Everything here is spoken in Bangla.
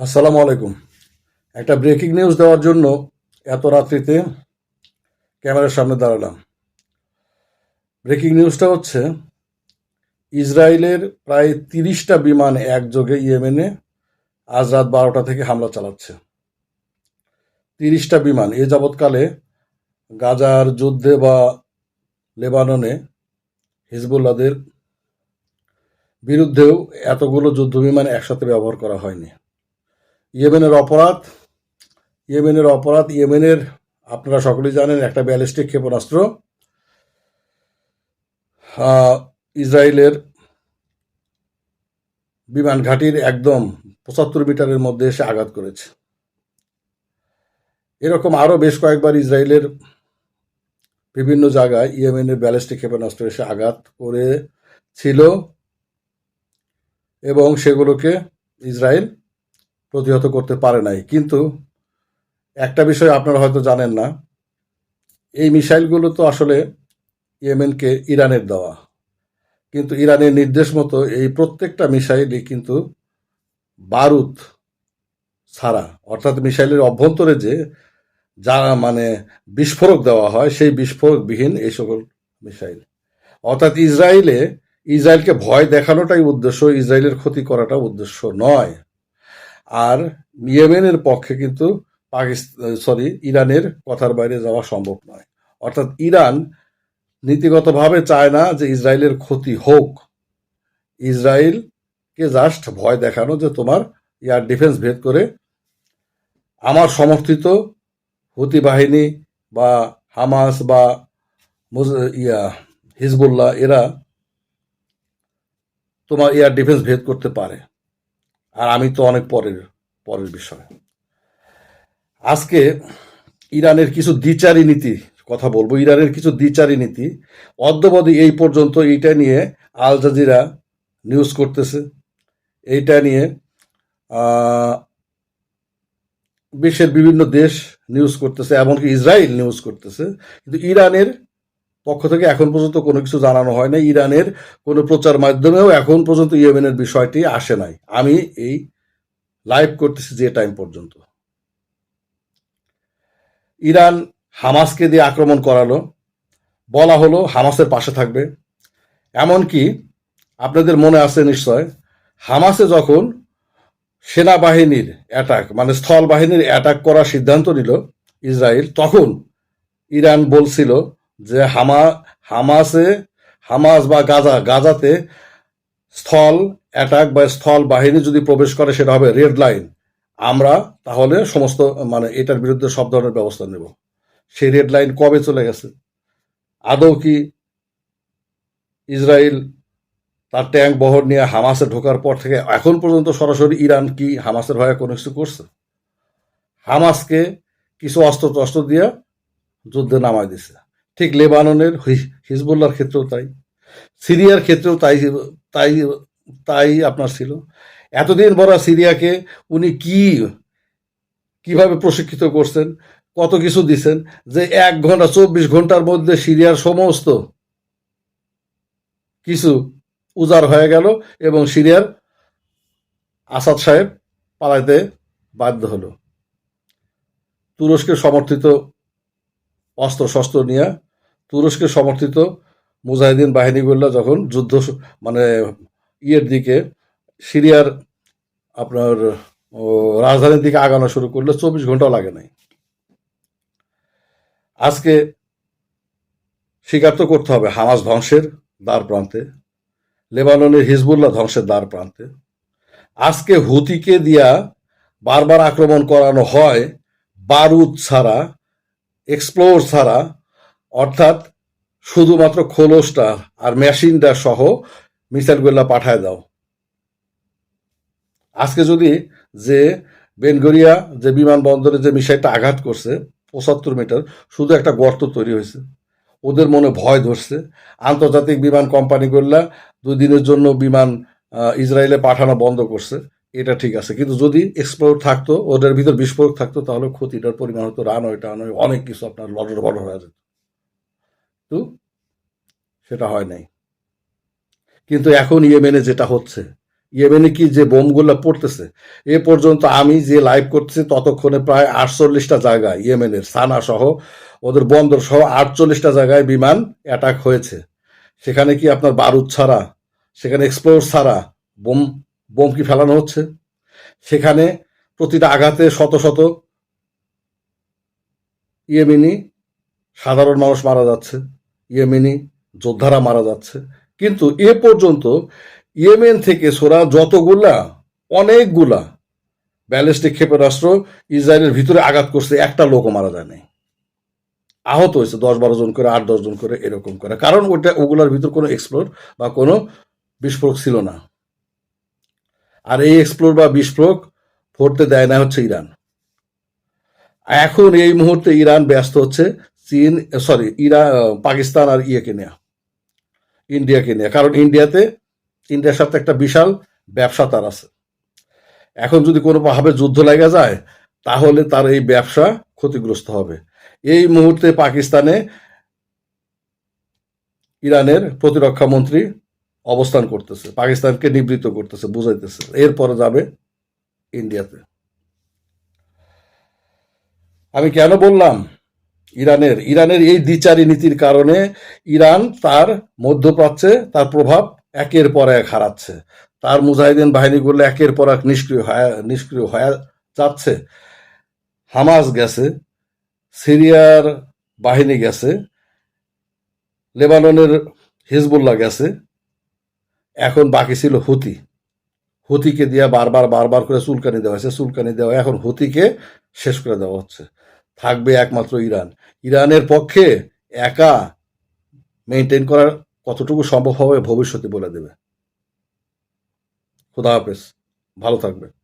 আসসালামু আলাইকুম। একটা ব্রেকিং নিউজ দেওয়ার জন্য এত রাত্রিতে ক্যামেরার সামনে দাঁড়ালাম। ব্রেকিং নিউজটা হচ্ছে, ইসরায়েলের প্রায় তিরিশটা বিমান একযোগে ইয়েমেনে আজ রাত বারোটা থেকে হামলা চালাচ্ছে। তিরিশটা বিমান, এ যাবৎকালে গাজার যুদ্ধে বা লেবাননে হিজবুল্লাদের বিরুদ্ধেও এতগুলো যুদ্ধ বিমান একসাথে ব্যবহার করা হয়নি। ইয়েমেনের অপরাধ ইয়েমেনের অপরাধ, ইয়েমেনের, আপনারা সকলেই জানেন, একটা ব্যালিস্টিক ক্ষেপণাস্ত্র ইসরায়েলের বিমান ঘাঁটির একদম পঁচাত্তর মিটারের মধ্যে এসে আঘাত করেছে। এরকম আরও বেশ কয়েকবার ইসরায়েলের বিভিন্ন জায়গায় ইয়েমেনের ব্যালিস্টিক ক্ষেপণাস্ত্র এসে আঘাত করেছিল এবং সেগুলোকে ইসরায়েল প্রতিহত করতে পারে নাই। কিন্তু একটা বিষয় আপনারা হয়তো জানেন না, এই মিসাইলগুলো তো আসলে ইয়েমেনকে ইরানের দেওয়া। কিন্তু ইরানের নির্দেশ মতো এই প্রত্যেকটা মিসাইলই কিন্তু বারুদ ছাড়া, অর্থাৎ মিসাইলের অভ্যন্তরে যে যা মানে বিস্ফোরক দেওয়া হয়, সেই বিস্ফোরকবিহীন এই সকল মিসাইল। অর্থাৎ ইসরায়েলে ইসরায়েলকে ভয় দেখানোটাই উদ্দেশ্য, ইসরায়েলের ক্ষতি করাটা উদ্দেশ্য নয়। আর ইয়েমেনের পক্ষে কিন্তু পাকিস্তান সরি, ইরানের কথার বাইরে যাওয়া সম্ভব নয়। অর্থাৎ ইরান নীতিগতভাবে চায় না যে ইসরায়েলের ক্ষতি হোক। ইসরায়েলকে জাস্ট ভয় দেখানো যে তোমার এয়ার ডিফেন্স ভেদ করে আমার সমর্থিত হুতি বাহিনী বা হামাস বা ইয়া, হিজবুল্লাহ, এরা তোমার এয়ার ডিফেন্স ভেদ করতে পারে। আর আমি তো অনেক পরের পরের বিষয়। আজকে ইরানের কিছু দ্বিচারী নীতি কথা বলব। ইরানের কিছু দ্বিচারী নীতি। অদ্যবধি এই পর্যন্ত এইটা নিয়ে আল জাজিরা নিউজ করতেছে। এইটা নিয়ে বিশ্বের বিভিন্ন দেশ নিউজ করতেছে, এমনকি ইসরায়েল নিউজ করতেছে। কিন্তু ইরানের পক্ষ থেকে এখন পর্যন্ত কোনো কিছু জানানো হয় না ইরানের কোনো প্রচার মাধ্যমেও এখন পর্যন্ত ইয়েমেনের বিষয়টি আসে নাই। আমি এই লাইভ করতেছি যে টাইম পর্যন্ত। ইরান হামাসকে দিয়ে আক্রমণ করালো। বলা হলো হামাসের পাশে থাকবে। এমনকি আপনাদের মনে আছে নিশ্চয়, হামাসে যখন সেনাবাহিনীর অ্যাটাক মানে স্থল বাহিনীর অ্যাটাক করার সিদ্ধান্ত নিল ইসরায়েল, তখন ইরান বলছিল যে হামা, হামাসে, হামাস বা গাজা, গাজাতে স্থল, অ্যাটাক বা স্থল বাহিনী যদি প্রবেশ করে, সেটা হবে রেড লাইন। আমরা তাহলে সমস্ত মানে এটার বিরুদ্ধে সব ধরনের ব্যবস্থা নেব। সেই রেড লাইন কবে চলে গেছে? আদৌ কি ইসরায়েল তার ট্যাঙ্ক বহর নিয়ে হামাসে ঢোকার পর থেকে এখন পর্যন্ত সরাসরি ইরান কি হামাসের ভয়ে কোনো কিছু করছে? হামাসকে কিছু অস্ত্র টস্ত্র দিয়ে যুদ্ধে নামায় দিছে। ঠিক লেবাননের হি- হিজবুল্লাহর ক্ষেত্রেও তাই। সিরিয়ার ক্ষেত্রেও তাই তাই তাই আপনার ছিল। এতদিন বড় সিরিয়াকে উনি কি, কীভাবে প্রশিক্ষিত করছেন, কত কিছু দিছেন, যে এক ঘণ্টা, চব্বিশ ঘণ্টার মধ্যে সিরিয়ার সমস্ত কিছু উজাড় হয়ে গেল এবং সিরিয়ার আসাদ সাহেব পালাইতে বাধ্য হলো। তুরস্কের সমর্থিত অস্ত্র শস্ত্র নিয়ে তুরস্কের সমর্থিত মুজাহিদিন বাহিনীগুলো যখন যুদ্ধ মানে ইয়ের দিকে, সিরিয়ার আপনার রাজধানীর দিকে আগানো শুরু করলে, চব্বিশ ঘন্টাও লাগে নাই। আজকে স্বীকার তো করতে হবে হামাস ধ্বংসের দ্বার প্রান্তে, লেবাননের হিজবুল্লাহ ধ্বংসের দ্বার প্রান্তে। আজকে হুতিকে দিয়া বারবার আক্রমণ করানো হয় বারুদ ছাড়া এক্সপ্লোর ছাড়া অর্থাৎ শুধুমাত্র খোলসটা আর মেশিনটা সহ মিসাইলগুলা পাঠায় দাও। আজকে যদি যে বেনগরিয়া যে বিমানবন্দরে যে মিসাইলটা আঘাত করছে, পঁচাত্তর মিটার, শুধু একটা গর্ত তৈরি হয়েছে। ওদের মনে ভয় ধরছে। আন্তর্জাতিক বিমান কোম্পানিগুলা দুই দিনের জন্য বিমান ইসরায়েলে পাঠানো বন্ধ করছে। এটা ঠিক আছে। কিন্তু যদি এক্সপ্লোর থাকতো, ওদের ভিতর বিস্ফোরক থাকতো, তাহলে ক্ষতিটার পরিমাণ হতো রান হয় টান হয় অনেক কিছু আপনার লড়র বড় হয়ে যেত। তো সেটা হয় নাই। কিন্তু এখন ইয়েমেনে যেটা হচ্ছে, ইয়েমেনে কি যে বোমগুলো পড়তেছে, এ পর্যন্ত আমি যে লাইভ করছি ততক্ষণে প্রায় আটচল্লিশটা জায়গায় ইয়েমেনের, সানা সহ, ওদের বন্দর সহ আটচল্লিশটা জায়গায় বিমান অ্যাটাক হয়েছে। সেখানে কি আপনার বারুদ ছাড়া, সেখানে এক্সপ্লোর ছাড়া বোম বোম কি ফেলানো হচ্ছে? সেখানে প্রতিটা আঘাতে শত শত ইয়েমেনি সাধারণ মানুষ মারা যাচ্ছে। ইয়েমেনি যোদ্ধারা মারা যাচ্ছে। কিন্তু এ পর্যন্ত ইয়েমেন থেকে সোরা যতগুলা, অনেকগুলা ব্যালিস্টিক ক্ষেপণাস্ত্র ইসরায়েলের ভিতরে আঘাত করছে, একটা লোকও মারা যায় নাই আহত হয়েছে দশ বারো জন করে আট দশ জন করে, এরকম করে। কারণ ওটা ওগুলার ভিতর কোনো এক্সপ্লোর বা কোনো বিস্ফোরক ছিল না। আর এই এক্সপ্লোর বা বিস্ফোরক ভরতে দেয় না হচ্ছে ইরান। এখন এই মুহূর্তে ইরান ব্যস্ত হচ্ছে। চীন সরি ইরা পাকিস্তান আর ইয়েকে নেয়া। ইন্ডিয়াকে নিয়ে। কারণ ইন্ডিয়াতে, ইন্ডিয়ার সাথে একটা বিশাল ব্যবসা তার আছে। এখন যদি কোনোভাবে যুদ্ধ লেগে যায়, তাহলে তার এই ব্যবসা ক্ষতিগ্রস্ত হবে। এই মুহূর্তে পাকিস্তানে ইরানের প্রতিরক্ষা মন্ত্রী অবস্থান করতেছে। পাকিস্তানকে নিবৃত্ত করতেছে, বুঝাইতেছে। এরপরে যাবে ইন্ডিয়াতে। আমি কেন বললাম ইরানের ইরানের এই দ্বিচারী নীতির কারণে ইরান তার মধ্যপ্রাচ্যে তার প্রভাব একের পর এক হারাচ্ছে। তার মুজাহিদিন বাহিনীগুলো একের পর এক নিষ্ক্রিয় হয়ে নিষ্ক্রিয় হয়ে যাচ্ছে। হামাস গেছে, সিরিয়ার বাহিনী গেছে, লেবাননের হিজবুল্লাহ গেছে, এখন বাকি ছিল হুতি। হুতিকে দিয়ে বারবার বারবার করে চুলকানি দেওয়া হয়েছে, চুলকানি দেওয়া, এখন হুতিকে শেষ করে দেওয়া হচ্ছে। থাকবে একমাত্র ইরান। ইরানের পক্ষে একা মেনটেন করার কতটুকু সম্ভব হবে ভবিষ্যতে বলে দেবে। খোদা হাফেজ। ভালো থাকবে